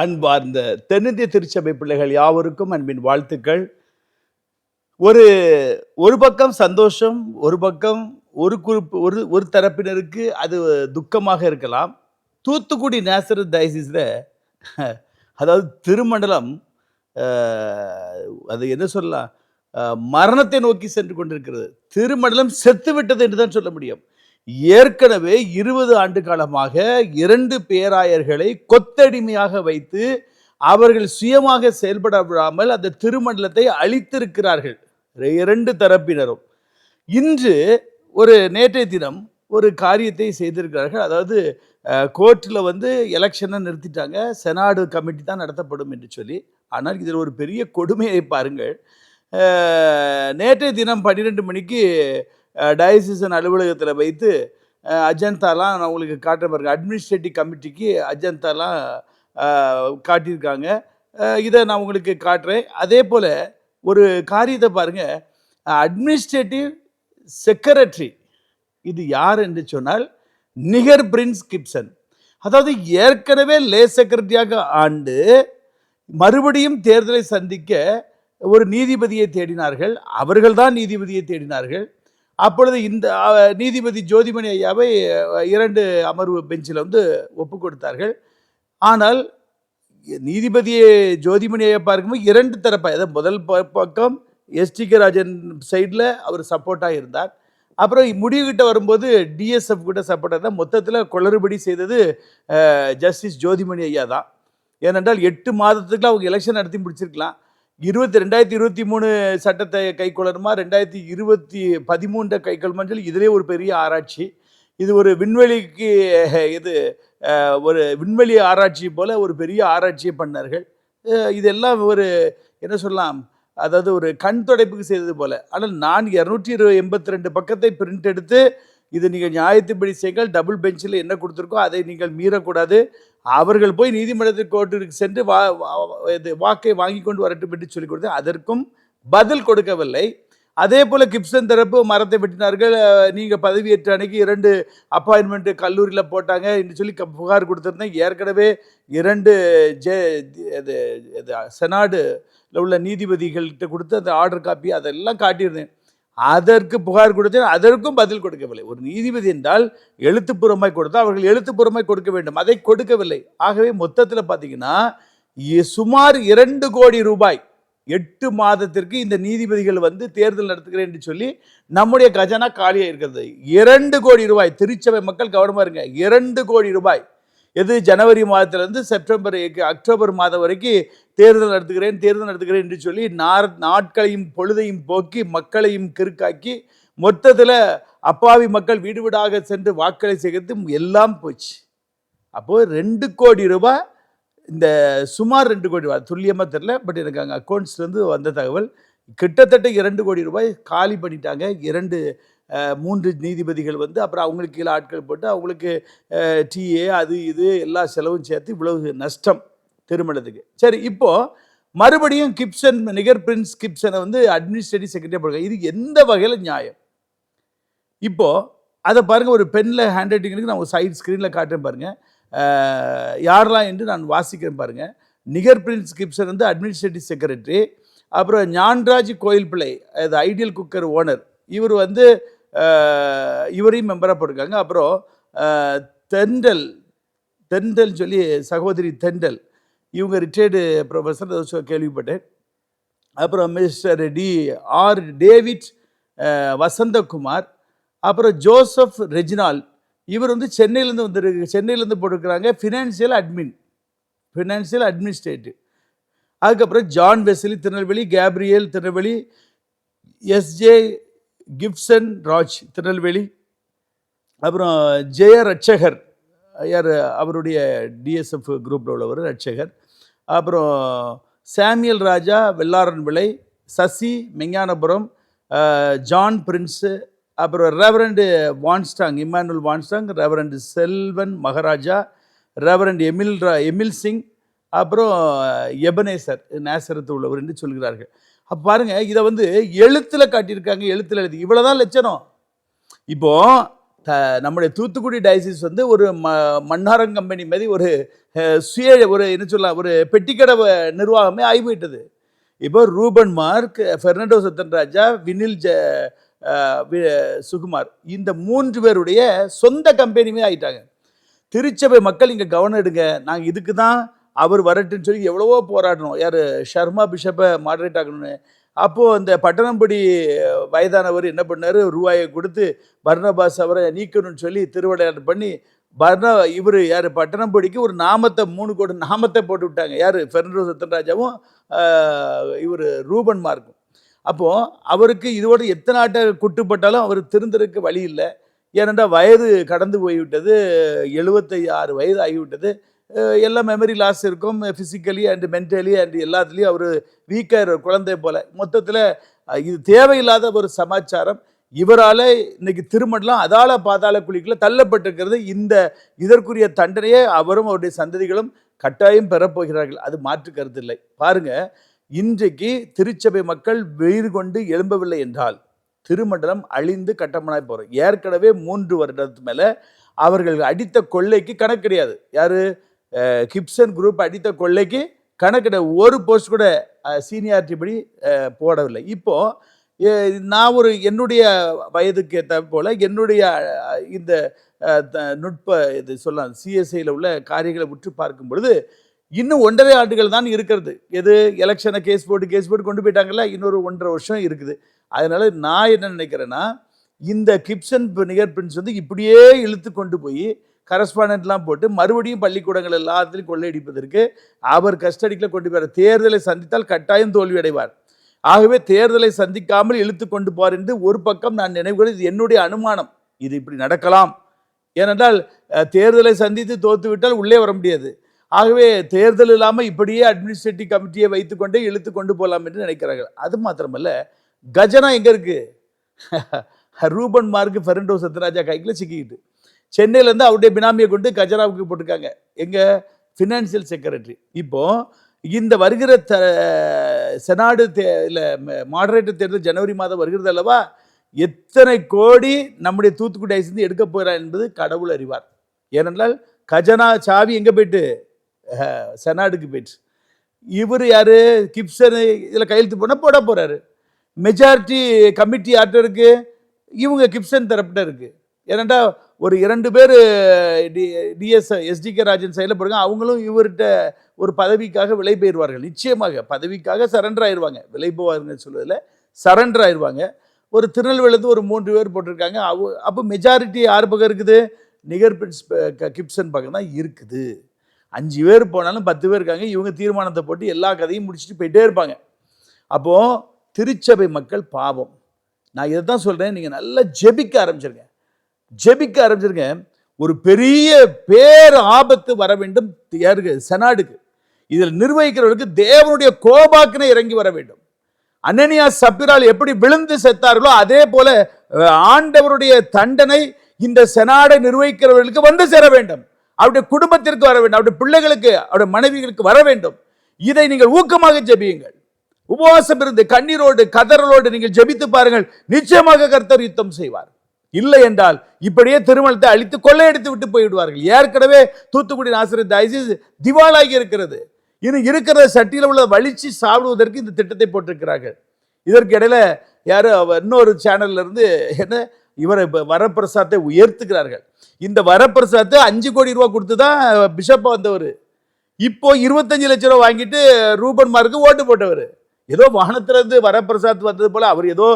அன்பார்ந்த தென்னிந்திய திருச்சபை பிள்ளைகள் யாவருக்கும் அன்பின் வாழ்த்துக்கள். ஒரு ஒரு பக்கம் சந்தோஷம் ஒரு பக்கம் ஒரு குறிப்பு ஒரு ஒரு தரப்பினருக்கு அது துக்கமாக இருக்கலாம். தூத்துக்குடி நேசர டயசிஸில் அதாவது திருமண்டலம் அது என்ன சொல்லலாம் மரணத்தை நோக்கி சென்று கொண்டிருக்கிறது. திருமண்டலம் செத்து விட்டது என்று தான் சொல்ல முடியும். ஏற்கனவே இருபது ஆண்டு காலமாக இரண்டு பேராயர்களை கொத்தடிமையாக வைத்து அவர்கள் சுயமாக செயல்பட விடாமல் அந்த திருமண்டலத்தை அழித்திருக்கிறார்கள். இரண்டு தரப்பினரும். இன்று ஒரு நேற்றைய தினம் ஒரு காரியத்தை செய்திருக்கிறார்கள். அதாவது கோர்ட்டில் வந்து எலெக்ஷனை நிறுத்திட்டாங்க. செனாடு கமிட்டி தான் நடத்தப்படும் என்று சொல்லி. ஆனால் இதில் ஒரு பெரிய கொடுமையை பாருங்கள். நேற்றைய தினம் பன்னிரெண்டு மணிக்கு டயசிசன் அலுவலகத்தில் வைத்து அஜந்தாலாம் நான் உங்களுக்கு காட்டுற பாருங்க அட்மினிஸ்ட்ரேட்டிவ் கமிட்டிக்கு அஜந்தாலாம் காட்டியிருக்காங்க. இதை நான் உங்களுக்கு காட்டுறேன். அதே போல் ஒரு காரியத்தை பாருங்கள் அட்மினிஸ்ட்ரேட்டிவ் செக்ரட்டரி இது யார் என்று சொன்னால் நிகர் பிரின்ஸ் கிப்சன். அதாவது ஏற்கனவே லே செக்ரட்டரியாக ஆண்டு மறுபடியும் தேர்தலை சந்திக்க ஒரு நீதிபதியை தேடினார்கள். அவர்கள்தான் நீதிபதியை தேடினார்கள். அப்பொழுது இந்த நீதிபதி ஜோதிமணி ஐயாவை இரண்டு அமர்வு பெஞ்சில் வந்து ஒப்பு கொடுத்தார்கள். ஆனால் நீதிபதியை ஜோதிமணி ஐயா பார்க்கும்போது இரண்டு தரப்பாக அதாவது முதல் ப- பக்கம் எஸ்டி கே ராஜன் சைடில் அவர் சப்போர்ட்டாக இருந்தார். அப்புறம் முடிவுகிட்ட வரும்போது டிஎஸ்எஃப் கிட்ட சப்போர்ட்டாக தான் மொத்தத்தில் குளறுபடி செய்தது ஜஸ்டிஸ் ஜோதிமணி ஐயா தான். ஏனென்றால் எட்டு மாதத்துக்குள்ள அவங்க எலெக்ஷன் நடத்தி முடிச்சிருக்கலாம். இருபத்தி ரெண்டாயிரத்தி இருபத்தி மூணு சட்டத்தை கைக்கொள்ளணுமா? ரெண்டாயிரத்தி இருபத்தி பதிமூன்றை கைக்கொள்ளுமான்னு சொல்லி இதிலே ஒரு பெரிய ஆராய்ச்சி. இது ஒரு விண்வெளிக்கு இது ஒரு விண்வெளி ஆராய்ச்சி போல் ஒரு பெரிய ஆராய்ச்சியை பண்ணார்கள். இதெல்லாம் ஒரு என்ன சொல்லலாம் அதாவது ஒரு கண் தொடைப்புக்கு செய்தது போல். ஆனால் நான் இரநூற்றி இருபது எண்பத்தி ரெண்டு பக்கத்தை பிரிண்ட் எடுத்து இது நீங்கள் நியாயத்தின்படி செய்யுங்கள். டபுள் பெஞ்சில் என்ன கொடுத்துருக்கோ அதை நீங்கள் மீறக்கூடாது. அவர்கள் போய் நீதிமன்றத்தில் கோர்ட்டிற்கு சென்று வா வா- இது வாக்கை வாங்கி கொண்டு வரட்டும் என்று சொல்லிக் கொடுத்து அதற்கும் பதில் கொடுக்கவில்லை. அதே போல் கிப்சன் தரப்பு மரத்தை வெட்டினார்கள். நீங்கள் பதவியேற்ற அன்னைக்கு இரண்டு அப்பாயின்மெண்ட்டு கல்லூரியில் போட்டாங்க என்று சொல்லி க- புகார் கொடுத்துருந்தேன். ஏற்கனவே இரண்டு ஜே இது இது செனாடுல உள்ள நீதிபதிகள்கிட்ட கொடுத்து அந்த ஆர்டர் காப்பி அதெல்லாம் காட்டியிருந்தேன். அதற்கு புகார் கொடுத்தேன் அதற்கும் பதில் கொடுக்கவில்லை. ஒரு நீதிபதி என்றால் எழுத்துப்பூர்வமாய் கொடுத்தால் அவர்கள் எழுத்துப்பூர்வமாய் கொடுக்க வேண்டும். அதை கொடுக்கவில்லை. ஆகவே மொத்தத்தில் பார்த்தீங்கன்னா சுமார் இரண்டு கோடி ரூபாய் எட்டு மாதத்திற்கு இந்த நீதிபதிகள் வந்து தேர்தல் நடத்துகிறேன் என்று சொல்லி நம்முடைய கஜானா காலியாக இருக்கிறது இரண்டு கோடி ரூபாய் திருச்சபை மக்கள் கவனமாக இருங்க. இரண்டு கோடி ரூபாய் எது ஜனவரி மாதத்திலேருந்து செப்டம்பர் அக்டோபர் மாதம் வரைக்கும் தேர்தல் நடத்துகிறேன் தேர்தல் நடத்துகிறேன் என்று சொல்லி நார் நாட்களையும் பொழுதையும் போக்கி மக்களையும் கிறுக்காக்கி மொத்தத்தில் அப்பாவி மக்கள் வீடு வீடாக சென்று வாக்களை சேகரித்து எல்லாம் போச்சு. அப்போது ரெண்டு கோடி ரூபாய் இந்த சுமார் ரெண்டு கோடி ரூபாய் துல்லியமாக தெரில பட் எனக்கு அங்கே அக்கௌண்ட்ஸ்லேருந்து வந்த தகவல் கிட்டத்தட்ட இரண்டு கோடி ரூபாய் காலி பண்ணிட்டாங்க இரண்டு மூன்று நீதிபதிகள் வந்து அப்புறம் அவங்களுக்கு கீழே ஆட்கள் போட்டு அவங்களுக்கு டீயே அது இது எல்லா செலவும் சேர்த்து இவ்வளவு நஷ்டம் திருமணத்துக்கு. சரி இப்போது மறுபடியும் கிப்சன் நிகர் பிரின்ஸ் கிப்சனை வந்து அட்மினிஸ்ட்ரேட்டிவ் செக்ரட்டரி போடுறாங்க இது எந்த வகையில் நியாயம்? இப்போது அதை பாருங்கள் ஒரு பென்னில் ஹேண்ட் ரைட்டிங்க்கு நான் ஒரு சைட் ஸ்க்ரீனில் காட்டுறேன் பாருங்கள் யாரெல்லாம் என்று நான் வாசிக்கிறேன் பாருங்கள் நிகர் பிரின்ஸ் கிப்சன் வந்து அட்மினிஸ்ட்ரேட்டிவ் செக்ரட்டரி அப்புறம் ஞான்ராஜ் கோயில் பிள்ளை அது ஐடியல் குக்கர் ஓனர் இவர் வந்து இவரையும் மெம்பராக போட்டிருக்காங்க. அப்புறம் தெண்டல் தெண்டல் சொல்லி சகோதரி தெண்டல். இவங்க ரிட்டையர்டு ப்ரொஃபஸர் கேள்விப்பட்டேன். அப்புறம் mister T R David Vasanthakumar. அப்புறம் ஜோசப் ரெஜினால் இவர் வந்து சென்னையிலேருந்து வந்துருக்கு சென்னையிலேருந்து போட்டிருக்கிறாங்க. ஃபினான்ஷியல் அட்மின் ஃபினான்ஷியல் அட்மினிஸ்ட்ரேட்டிவ் அதுக்கப்புறம் John Wesley Tirunelveli Gabriel Tirunelveli S J Gibson Raj Tirunelveli அப்புறம் ஜெய ரட்சகர் யார் அவருடைய டிஎஸ்எஃப் குரூப்பில் உள்ளவர் ரட்சகர். அப்புறம் சாமியல் ராஜா வெள்ளாரன் விளை சசி மெஞ்ஞானபுரம் ஜான் பிரின்ஸு அப்புறம் ரெவரண்டு வான்ஸ்டாங் Emmanuel வான்ஸ்டாங் reverend Selvan Maharaja reverend Emil ரா எமில் சிங் அப்புறம் எபனேசர் நேசரத்து உள்ளவர் என்று சொல்கிறார்கள். அப்போ பாருங்க இதை வந்து எழுத்தில் காட்டியிருக்காங்க எழுத்தில் எழுதி. இவ்வளோதான் லட்சணம். இப்போ த நம்முடைய தூத்துக்குடி டயசிஸ் வந்து ஒரு ம மன்னாரம் கம்பெனி மாதிரி ஒரு சுய ஒரு என்ன சொல்லலாம் ஒரு பெட்டிக்கடை நிர்வாகமே ஆகிவிட்டது. இப்போ Ruben Mark Fernando Sathanraja Vinil ஜ வி- சுகுமார் இந்த மூன்று பேருடைய சொந்த கம்பெனியுமே ஆயிட்டாங்க. திருச்சபை மக்கள் இங்கே கவனம் எடுங்க. நாங்கள் இதுக்கு தான் அவர் வரட்டுன்னு சொல்லி எவ்வளவோ போராடணும். யார்? ஷர்மா பிஷப்பை மாடரேட் ஆகணும்னு அப்போது அந்த பட்டணம்படி வயதானவர் என்ன பண்ணார்? ரூபாயை கொடுத்து பர்ணபாஸ் அவரை நீக்கணும்னு சொல்லி திருவிளையாடல் பண்ணி பர்ண இவர் யார்? பட்டணம்படிக்கு ஒரு நாமத்தை மூணு கோடி நாமத்தை போட்டு விட்டாங்க. யார்? பெர்னரோ சத்தன்ராஜாவும் இவர் ரூபன் மார்க்கும். அப்போது அவருக்கு இதோட எத்தனை ஆட்டை குட்டுப்பட்டாலும் அவர் திருந்தறதுக்கு வழி இல்லை. ஏனென்றால் வயது கடந்து போய்விட்டது. எழுபத்தி ஆறு வயது ஆகிவிட்டது. எல்லாம் மெமரி லாஸ் இருக்கும். ஃபிசிக்கலி அண்ட் மென்டலி அண்ட் எல்லாத்துலேயும் அவர் வீக்காக குழந்தை போல். மொத்தத்தில் இது தேவையில்லாத ஒரு சமாச்சாரம். இவரால் இன்னைக்கு திருமணம் அதால பாதாள குழிக்குள்ள தள்ளப்பட்டிருக்கிறது. இந்த இதற்குரிய தண்டனையை அவரும் அவருடைய சந்ததிகளும் கட்டாயம் பெறப்போகிறார்கள் அது மாற்று கருத்து இல்லை பாருங்க இன்றைக்கு திருச்சபை மக்கள் வெயிறு கொண்டு எழும்பவில்லை என்றால் திருமண்டலம் அழிந்து கட்டமனாய் போகிறோம் ஏற்கனவே மூன்று வருடத்து மேலே அவர்கள் அடித்த கொள்ளைக்கு கணக்கு கிடையாது. யாரு? கிப்சன் குரூப் அடித்த கொள்ளைக்கு கணக்கிட ஒரு போஸ்ட் கூட சீனியாரிட்டி படி போடவில்லை. இப்போது நான் ஒரு என்னுடைய வயதுக்கு ஏற்ற போல என்னுடைய இந்த த- நுட்ப இது சொல்லலாம் சிஎஸ்ஐயில் உள்ள காரியங்களை உற்று பார்க்கும் பொழுது இன்னும் ஒன்றரை ஆண்டுகள் தான் இருக்கிறது. எது? எலெக்ஷனை கேஸ் போட்டு கேஸ் போட்டு கொண்டு போயிட்டாங்கல்ல இன்னொரு ஒன்றரை வருஷம் இருக்குது. அதனால் நான் என்ன நினைக்கிறேன்னா இந்த கிப்சன் நிகர் பிரின்ஸ் வந்து இப்படியே இழுத்து கொண்டு போய் கரஸ்பாண்டென்ட்லாம் போட்டு மறுபடியும் பள்ளிக்கூடங்கள் எல்லாத்திலையும் கொள்ளையடிப்பதற்கு அவர் கஸ்டடிக்கில் கொண்டு போய் தேர்தலை சந்தித்தால் கட்டாயம் தோல்வியடைவார். ஆகவே தேர்தலை சந்திக்காமல் இழுத்து கொண்டு போவார் என்று ஒரு பக்கம் நான் நினைவுகிறது இது என்னுடைய அனுமானம். இது இப்படி நடக்கலாம். ஏனென்றால் தேர்தலை சந்தித்து தோத்து விட்டால் உள்ளே வர முடியாது. ஆகவே தேர்தல் இல்லாமல் இப்படியே அட்மினிஸ்ட்ரேட்டிவ் கமிட்டியை வைத்துக்கொண்டே இழுத்து கொண்டு போகலாம் என்று நினைக்கிறார்கள். அது மாத்திரமல்ல கஜனா எங்கே இருக்குது ரூபன் மார்க் ஃபெரண்டோ சத்யராஜா கைக்கில் சிக்கிக்கிட்டு. சென்னையிலேருந்து அவருடைய பினாமியை கொண்டு கஜராவுக்கு போட்டிருக்காங்க. எங்கள் ஃபினான்சியல் செக்ரட்டரி இப்போது இந்த வருகிற த செனாடு தே இல்லை மாடரேட்டர் தேர்தல் ஜனவரி மாதம் வருகிறது அல்லவா? எத்தனை கோடி நம்முடைய தூத்துக்குடி ஐசிந்து எடுக்க போகிறார் என்பது கடவுள் அறிவார். ஏனென்றால் கஜனா சாவி எங்கே போயிட்டு? செனாடுக்கு போயிட்டு. இவர் யார்? கிப்சனு இதில் கையெழுத்து போனால் போட போகிறாரு மெஜாரிட்டி கமிட்டி யார்கிட்ட இருக்குது இவங்க கிப்சன் தரப்பிட்ட இருக்குது ஏனென்றால் ஒரு இரண்டு பேர் டி டிஎஸ் எஸ்டிகே ராஜன் சைடில் போடுங்க அவங்களும் இவர்கிட்ட ஒரு பதவிக்காக விலை பெயர்வார்கள். நிச்சயமாக பதவிக்காக சரண்டர் ஆயிடுவாங்க விலை போவாருன்னு சொல்வதில் சரண்டர் ஆயிடுவாங்க ஒரு திருநெல்வேலிருந்து ஒரு மூன்று பேர் போட்டிருக்காங்க. அவ அப்போ மெஜாரிட்டி யார் பக்கம் இருக்குது? நிகர் பிட்ஸ் கிப்சன் பக்கம் தான் இருக்குது. அஞ்சு பேர் போனாலும் பத்து பேர் இருக்காங்க. இவங்க தீர்மானத்தை போட்டு எல்லா கதையும் முடிச்சுட்டு போயிட்டே இருப்பாங்க. அப்போது திருச்சபை மக்கள் பாவம். நான் இதை தான் சொல்கிறேன் நீங்கள் நல்லா ஜெபிக்க ஆரம்பிச்சிருங்க. ஜெபிக்க ஆரம்பிச்சிருங்க ஒரு பெரிய பேர் ஆபத்து வர வேண்டும் யாருக்கு செனாடுக்கு. இதில் நிர்வகிக்கிறவர்களுக்கு தேவனுடைய கோபாக்கினை இறங்கி வர வேண்டும். அனனியா சப்பிரால் எப்படி விழுந்து செத்தார்களோ அதே போல ஆண்டவருடைய தண்டனை இந்த செனாடை நிர்வகிக்கிறவர்களுக்கு வந்து சேர வேண்டும். அவருடைய குடும்பத்திற்கு வர வேண்டும். அவருடைய பிள்ளைகளுக்கு அவருடைய மனைவிகளுக்கு வர வேண்டும். இதை நீங்கள் ஊக்கமாக ஜெபியுங்கள். உபவாசம் இருந்து கண்ணீரோடு கதறலோடு நீங்கள் ஜெபித்து பாருங்கள். நிச்சயமாக கர்த்தர் யுத்தம் செய்வார். இல்லை என்றால் இப்படியே திருமணத்தை அழித்து கொள்ளையடித்து விட்டு போய்விடுவார்கள். ஏற்கனவே தூத்துக்குடி ஆசிரியர் ஐசிஸ் திவாலாகி இருக்கிறது. இன்னும் இருக்கிற சட்டியில் உள்ள வலிச்சு சாப்பிடுவதற்கு இந்த திட்டத்தை போட்டிருக்கிறார்கள். இதற்கு இடையில யாரு இன்னொரு சேனல்ல இருந்து என்ன இவரை வரப்பிரசாத்தை உயர்த்துக்கிறார்கள் இந்த வரப்பிரசாத்தை அஞ்சு கோடி ரூபா கொடுத்து தான் பிஷப்பா வந்தவர். இப்போ இருபத்தஞ்சு லட்ச ரூபா வாங்கிட்டு ரூபன் மார்க்கு ஓட்டு போட்டவர். ஏதோ வானத்திலிருந்து வரப்பிரசாத் வந்தது போல் அவர் ஏதோ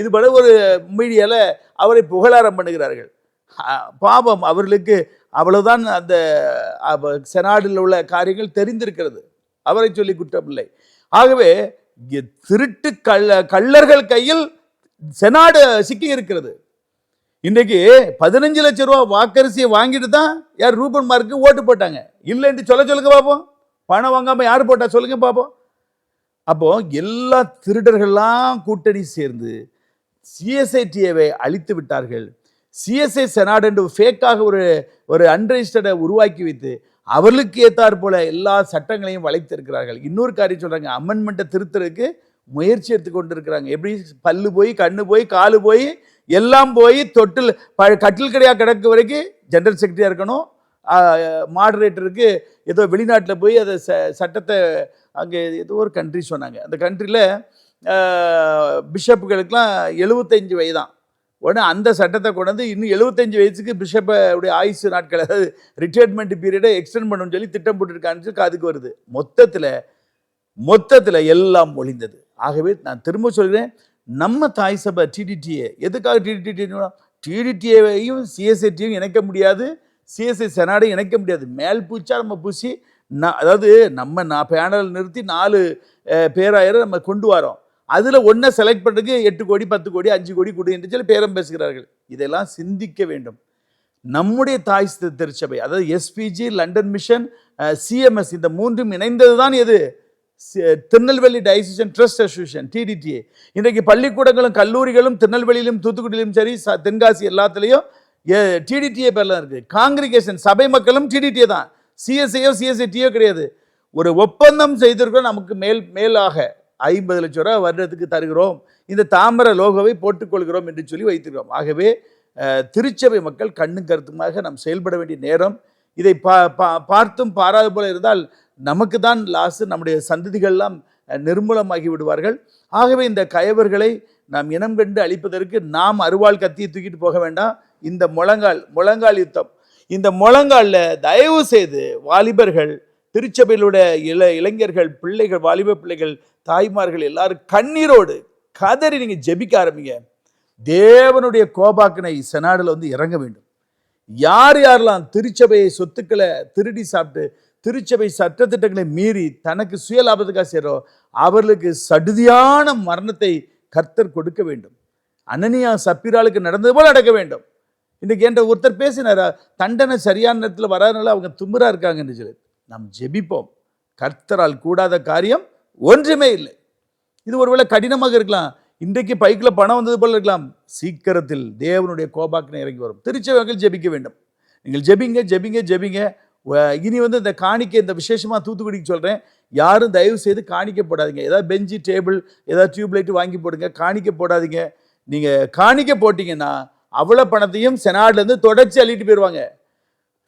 இது போல ஒரு மீடியாவில் அவரை புகழாரம் பண்ணுகிறார்கள். பாபம் பாவம் அவர்களுக்கு அவ்வளவுதான் அந்த செனாடில் உள்ள காரியங்கள் தெரிந்திருக்கிறது. அவரை சொல்லி குற்றமில்லை. ஆகவே திருட்டு கள்ள கள்ளர்கள் கையில் செனாடு சிக்கி இருக்கிறது. இன்றைக்கு பதினஞ்சு லட்சம் ரூபா வாக்கரிசியை வாங்கிட்டு தான் யார் ரூபன் மார்க்கு ஓட்டு போட்டாங்க. இல்லைன்ட்டு சொல்ல சொல்லுங்க பார்ப்போம் பணம் வாங்காமல் யார் போட்டால் சொல்லுங்க பார்ப்போம் அப்போ எல்லா திருடர்கள்லாம் கூட்டணி சேர்ந்து சிஎஸ்ஐடிஏவை அழித்து விட்டார்கள். சிஎஸ்ஐ செனாட் என்று ஃபேக்காக ஒரு ஒரு அன்ரெஜிஸ்டர்டை உருவாக்கி வைத்து அவர்களுக்கு ஏத்தாற் போல எல்லா சட்டங்களையும் வளைத்திருக்கிறார்கள் இன்னொரு காரியம் சொல்கிறாங்க அமெண்ட்மெண்ட்டை திருத்துறதுக்கு முயற்சி எடுத்து கொண்டு இருக்கிறாங்க எப்படி பல்லு போய் கண்ணு போய் காலு போய் எல்லாம் போய் தொட்டில் ப- கட்டில் கடையாக கிடக்கு வரைக்கும் ஜெனரல் செக்ரட்டரியாக இருக்கணும் மாடரேட்டருக்கு ஏதோ வெளிநாட்டில் போய் அதை ச சட்டத்தை அங்கே ஏதோ ஒரு கண்ட்ரி சொன்னாங்க. அந்த கண்ட்ரியில் பிஷப்புகளுக்கெலாம் எழுபத்தஞ்சு வயதான் உடனே அந்த சட்டத்தை கொண்டு வந்து இன்னும் எழுபத்தஞ்சு வயசுக்கு பிஷப்போடைய ஆயுசு நாட்கள் அதாவது ரிட்டையர்மெண்ட் பீரியடை எக்ஸ்டெண்ட் பண்ணணும்னு சொல்லி திட்டம் போட்டுருக்கான்னு அதுக்கு வருது. மொத்தத்தில் மொத்தத்தில் எல்லாம் ஒளிந்தது ஆகவே நான் திரும்ப சொல்கிறேன் நம்ம தாய் சபை டிடிடிஏ எதுக்காக டிடிடி டிடிடிஏவையும் சிஎஸ்ஐடியும் இணைக்க முடியாது. சிஎஸ்ஐ செனாடு இணைக்க முடியாது. மேல் பூச்சா நம்ம பூசி நான் அதாவது நம்ம நான் பேனல் நிறுத்தி நாலு பேராயிரம் பேராயரை நம்ம கொண்டு வரோம். அதில் ஒன்றை செலக்ட் பண்ணுறதுக்கு எட்டு கோடி பத்து கோடி அஞ்சு கோடி கொடு என்று சொல்லி பேரம் பேசுகிறார்கள். இதெல்லாம் சிந்திக்க வேண்டும். நம்முடைய தாய் திருச்சபை அதாவது எஸ்பிஜி லண்டன் மிஷன் சிஎம்எஸ் இந்த மூன்றும் இணைந்தது தான் எது Tirunelveli diocesan trust association TDTA இன்றைக்கு பள்ளிக்கூடங்களும் கல்லூரிகளும் திருநெல்வேலியிலும் தூத்துக்குடியிலும் சரி ச- தென்காசி எல்லாத்துலேயும் டிடிடிஏ பேர்லாம் இருக்குது காங்கிரிகேஷன் சபை மக்களும் டிடிடிஏ தான். சிஎஸ்ஐயோ சிஎஸ்ஐடியோ கிடையாது. ஒரு ஒப்பந்தம் செய்திருக்கிறோம் நமக்கு மேல் மேலாக. ஐம்பது லட்சம் ரூபா வருடத்துக்கு தருகிறோம். இந்த தாமரை லோகோவை போட்டுக்கொள்கிறோம் என்று சொல்லி வைத்திருக்கிறோம். ஆகவே திருச்சபை மக்கள் கண்ணும் கருத்துமாக நாம் செயல்பட வேண்டிய நேரம். இதை பா பா- பார்த்தும் பாராது போல இருந்தால் நமக்கு தான் லாஸு நம்முடைய சந்ததிகள்லாம் நிர்மூலமாகி விடுவார்கள். ஆகவே இந்த கயவர்களை நாம் இனம் கண்டு அழிப்பதற்கு நாம் அருவாள் கத்தியை தூக்கிட்டு போக வேண்டாம். இந்த முழங்கால் முழங்கால் யுத்தம். இந்த முழங்காலில் தயவு செய்து வாலிபர்கள் திருச்சபையிலுடைய இள இளைஞர்கள் பிள்ளைகள் வாலிப பிள்ளைகள் தாய்மார்கள் எல்லாரும் கண்ணீரோடு கதறி நீங்கள் ஜெபிக்க ஆரம்பிங்க. தேவனுடைய கோபாக்கினை செனாடில் வந்து இறங்க வேண்டும். யார் யாரெல்லாம் திருச்சபையை சொத்துக்களை திருடி சாப்பிட்டு திருச்சபை சட்டத்திட்டங்களை மீறி தனக்கு சுய லாபத்துக்காக செய்கிறோம் அவர்களுக்கு சடுதியான மரணத்தை கர்த்தர் கொடுக்க வேண்டும். அனனியா சப்பிராளுக்கு நடந்தது போல் நடக்க வேண்டும். இன்றைக்கி என்ற ஒருத்தர் பேசினாரா தண்டனை சரியான நேரத்தில் வராதனால அவங்க தும்புரா இருக்காங்கன்னு சொல்லி. நாம் ஜெபிப்போம். கர்த்தரால் கூடாத காரியம் ஒன்றுமே இல்லை. இது ஒருவேளை கடினமாக இருக்கலாம். இன்றைக்கு பைக்கில் பணம் வந்தது போல இருக்கலாம். சீக்கிரத்தில் தேவனுடைய கோபாக்கினை இறங்கி வரும். திருச்சவர்கள் ஜெபிக்க வேண்டும். நீங்கள் ஜெபிங்க ஜெபிங்க ஜெபிங்க. இனி வந்து இந்த காணிக்கை இந்த விசேஷமாக தூத்துக்குடிக்கு சொல்கிறேன் யாரும் தயவு செய்து காணிக்க போடாதீங்க. ஏதாவது பெஞ்சு டேபிள் ஏதாவது டியூப்லைட் வாங்கி போடுங்க. காணிக்க போடாதீங்க. நீங்கள் காணிக்க போட்டிங்கன்னா அவ்வளோ பணத்தையும் செனாட்லேருந்து தொடர்ச்சி அள்ளிட்டு போயிடுவாங்க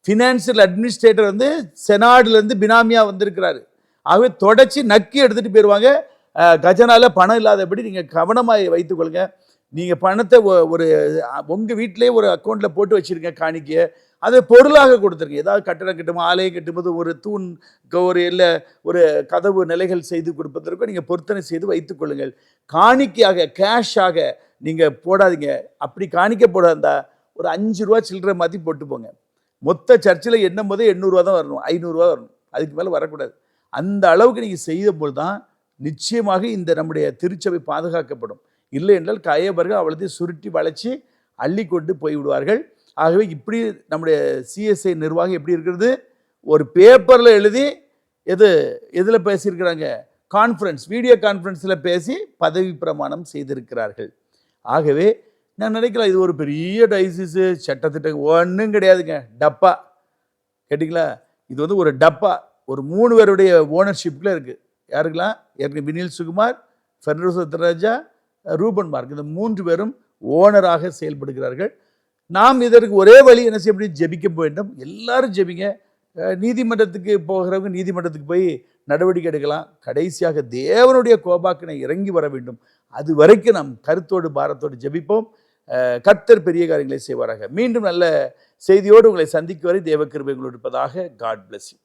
ஃபினான்ஷியல் அட்மினிஸ்ட்ரேட்டர் வந்து செனாடுலேருந்து பினாமியாக வந்திருக்கிறாரு. ஆகவே தொடச்சி நக்கி எடுத்துகிட்டு போயிடுவாங்க கஜனாவில் பணம் இல்லாதபடி நீங்கள் கவனமாக வைத்துக்கொள்ளுங்க நீங்கள் பணத்தை ஒ- ஒரு உங்கள் வீட்டிலே ஒரு அக்கௌண்ட்டில் போட்டு வச்சுருங்க காணிக்கையை. அதை பொருளாக கொடுத்துருங்க. ஏதாவது கட்டடம் கட்டுமோ ஆலயம் கட்டும்போது ஒரு தூண் ஒரு இல்லை ஒரு கதவு நிலைகள் செய்து கொடுப்பதற்கும் நீங்கள் பொருத்தனை செய்து வைத்துக்கொள்ளுங்கள் காணிக்கையாக கேஷாக நீங்கள் போடாதீங்க. அப்படி காணிக்க போடாதா ஒரு அஞ்சு ரூபா சில்லறை மாற்றி போட்டு போங்க. மொத்த சர்ச்சில் எண்ணும் போதே எண்ணூறுரூவா தான் வரணும். ஐநூறுரூவா வரணும். அதுக்கு மேலே வரக்கூடாது. அந்த அளவுக்கு நீங்கள் செய்தபோது தான் நிச்சயமாக இந்த நம்முடைய திருச்சபை பாதுகாக்கப்படும். இல்லை என்றால் கயவர்கள் அவ்வளோத்தையும் சுருட்டி வளைச்சி அள்ளி கொண்டு போய்விடுவார்கள் ஆகவே இப்படி நம்முடைய சிஎஸ்ஐ நிர்வாகம் எப்படி இருக்கிறது? ஒரு பேப்பரில் எழுதி எது எதில் பேசியிருக்கிறாங்க? கான்ஃபரன்ஸ் வீடியோ கான்ஃபரன்ஸில் பேசி பதவி பிரமாணம் செய்திருக்கிறார்கள். ஆகவே நான் நினைக்கலாம் இது ஒரு பெரிய டைசிஸு சட்டத்திட்டம் ஒன்றும் கிடையாதுங்க. டப்பா. கேட்டிங்களா? இது வந்து ஒரு டப்பா. ஒரு மூணு பேருடைய ஓனர்ஷிப்பில் இருக்குது யாருக்கெல்லாம்? ஏற்கனவே Vinil Sukumar Fernando Sathyaraja Ruben Mark. இந்த மூன்று பேரும் ஓனராக செயல்படுகிறார்கள். நாம் இதற்கு ஒரே வழி என்ன செய்ய முடியும்? ஜெபிக்க வேண்டும். எல்லாரும் ஜெபிங்க. நீதிமன்றத்துக்கு போகிறவங்க நீதிமன்றத்துக்கு போய் நடவடிக்கை எடுக்கலாம். கடைசியாக தேவனுடைய கோபாக்கினை இறங்கி வர வேண்டும். அது வரைக்கும் நாம் கருத்தோடு பாரத்தோடு ஜெபிப்போம். கர்த்தர் பெரிய காரியங்களை செய்வாராக. மீண்டும் நல்ல செய்தியோடு உங்களை சந்திக்கும் வரை தேவக்கிருபை உங்களோடு இருப்பதாக காட் பிளஸ் யூ